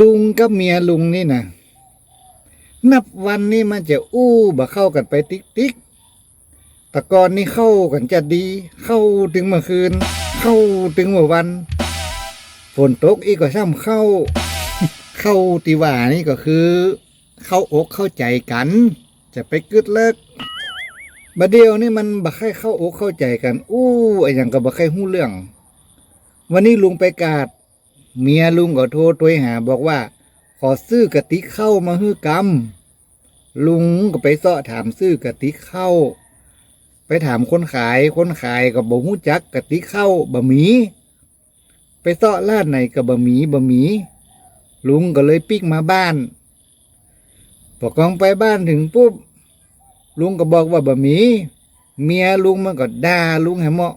ลุงกับเมียลุงนี่นะนับวันนี่มันจะอู้บ่เข้ากันไปติ๊กติ๊กแต่ก่อนนี่เข้ากันจะดี เข้าถึงเมื่อคืน เข้าถึงเมื่อวัน ฝนตกอีกก็ช่ำเข้า เข้าตีว่านี่ก็คือ เข้าอกเข้าใจกัน จะไปกึดเลิกบัดเดียวนี่มันบักให้เข้าอกเข้าใจกัน อู้ไอ้หยังก็บักให้หู้เรื่อง วันนี้ลุงไปกาด เมียลุงก็โทรตัวหาบอกว่า ขอซื้อกะติเข้ามาฮื้อกำลุงก็ไปเสาะถามซื้อกะติเข้า ไปถามคนขายคนขายก็บอกหู้จักกะติเข้าบะหมี่ไปเสาะร้านไหนกับบะหมี่บะหมี่ลุงก็เลยปิกมาบ้านพอกองไปบ้านถึงปุ๊บลุงก็บอกว่าบะหมี่เมียลุงมันก็ด่าลุงให้เหมาะ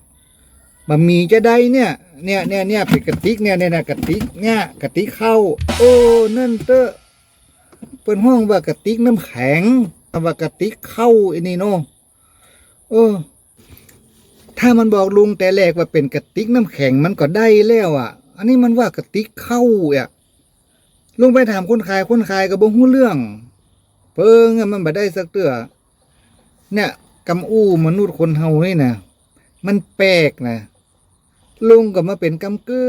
บะหมี่จะได้เนี่ย เนี่ยเนี่ยเนี่ยเป็นกระติกเนี่ยเนี่ยนะกระติกเนี่ยกระติกเข้า โอ้นั่นเตอะเป็นห้องว่ากระติกน้ำแข็งว่ากระติกเข้าไอ้นี่เนาะเออ ถ้ามันบอกลุงแต่แรกว่าเป็นกระติกน้ำแข็งมันก็ได้แล้วอะ อันนี้มันว่ากระติกเข้าอะลุงไปถามคนขายคนขายก็บ่ฮู้เรื่องเปิงอะมันบ่ได้สักเตือเนี่ยกำอู้มนุษย์คนเฮานี่นะมันแปลกนะ ลุงก็มาเป็นกำกึ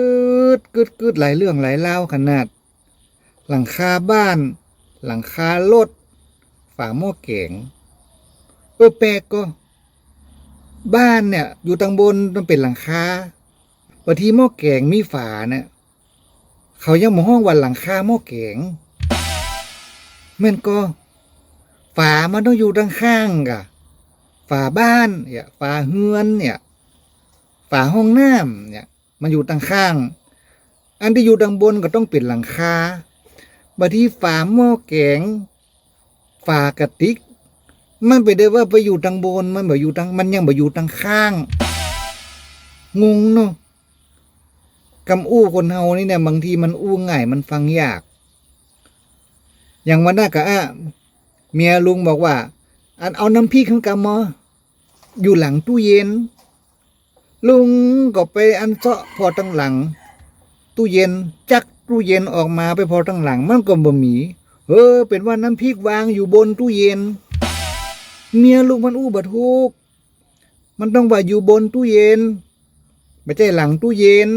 ดกึดกึดหลายเรื่องหลายเล่าขนาด หลังคาบ้าน หลังคารถฝาหม้อแกงเออแปลกก็ บ้านเนี่ย อยู่ตังบนมันเป็นหลังคาบางทีหม้อแกงมีฝาเนี่ยเขายังมาห้องวันหลังคาหม้อแกงแม่นก็ ฝามันต้องอยู่ด้านข้างกะฝาบ้านเนี่ยฝาเฮือนเนี่ย ฝาห้องน้ำเนี่ย มันอยู่ตังข้าง อันที่อยู่ดังบนก็ต้องป็นหลังคาบางทีฝาหม้อแกงฝากระติก มันไปได้ว่าไปอยู่ตังบนมันบ่อยู่ตังมันยังบ่อยู่ตังข้าง งงเนาะคำอู้คนเฮานี่เนี่ยบางทีมันอู้ง่ายมันฟังยาก อย่างวันนั้นกะอะเมียลุงบอกว่า อันเอาน้ำพริกของกำมออยู่หลังตู้เย็น ลุงก็ไปอันเซาะพอตั้งหลัง ตู้เย็นจักตู้เย็นออกมาไปพอตั้งหลัง มันก็บ่มีเออ เป็นว่าน้ำพริกวางอยู่บนตู้เย็น เมียลุงมันอู้บ่ถูกมันต้องว่าอยู่บนตู้เย็น ไม่ใช่หลังตู้เย็น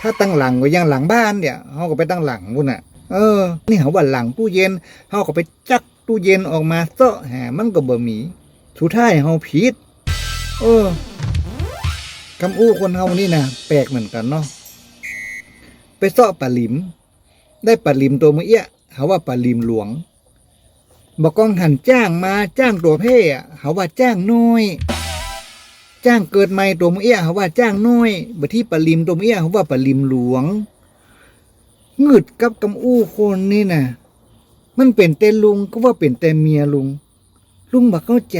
ถ้าตั้งหลังก็ยังหลังบ้านเนี่ยเขาก็ไปตั้งหลังพุ่นน่ะ เออ นี่เขาว่าหลังตู้เย็นเขาก็ไปจักตู้เย็นออกมาเซาะหามันก็บ่มีสุดท้ายเขาผิด เออ คำอู้คนเฮานี่นะแปลกเหมือนกันเนาะไปเซาะปลาหลิม ได้ปลาหลิมตัวเมื่อเอี้ยเขาว่าปลาหลิมหลวงบอกกองหันจ้างมาจ้างตัวเพ่เขาว่าจ้างน้อยจ้างเกิดใหม่ตัวเมื่อเอี้ยเขาว่าจ้างน้อยบัที่ปลาหลิมตัวเมื่อเอี้ยเขาว่าปลาหลิมหลวงงึดกับกำอู้คนนี่นะมันเป็นแต่ลุงก็ว่าเป็นแต่เมียลุง ลุงบักเข้าใจ